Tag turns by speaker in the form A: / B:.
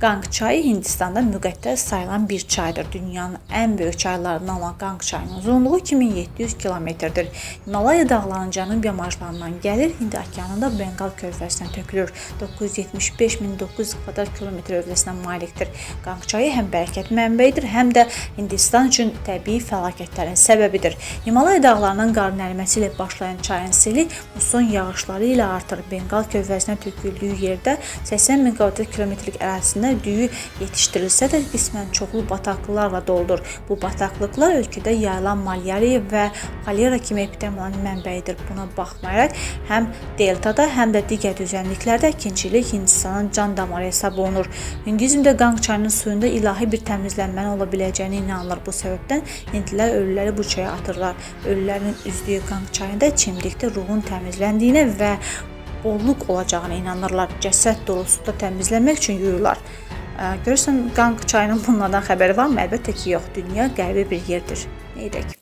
A: Qanq çayı Hindistanda müqəddəs sayılan bir çaydır. Dünyanın ən böyük çaylarından olan Qanq çayının uzunluğu 2700 kilometrdir. Himalaya dağlarının cənub yamaclarından gəlir, Hind okeanında Bengal körfəzinə tökülür. 975.900 kvadrat kilometr hövzəsinə malikdir. Qanq çayı həm bərəkət mənbəyidir, həm də Hindistan üçün təbii fəlakətlərin səbəbidir. Himalaya dağlarının qar əriməsi ilə başlayan çayın seli muson yağışları ilə artır. Bengal körfəzinə töküldüyü yerdə 80 min kvadrat kilometrlik ərazisində düyü yetişdirilsə də qismən çoxlu bataqlıqlarla doludur. Bu bataqlıqlar ölkədə yayılan malyariya və xolera kimi epidemiyaların mənbəyidir. Buna baxmayaraq həm deltada, həm də digər düzənliklərdə əkinçilik Hindistanın can damarı hesab olunur. Hindizmdə Qanq çayının suyunda ilahi bir təmizlənmənin ola biləcəyinə inanılır. Bu səbəbdən hindlilər ölüləri bu çaya atırlar. Ölülərin üzdüyü Qanq çayında çimdikdə ruhun təmizləndiyinə və bolluk olacağına inanırlar. Cəsəd dolu suda təmizləmək üçün yuyurlar. Görürsən Qanq çayının bunlardan xəbəri varmı? Əlbəttə ki, yox. Dünya qəribə bir yerdir. Nə edək?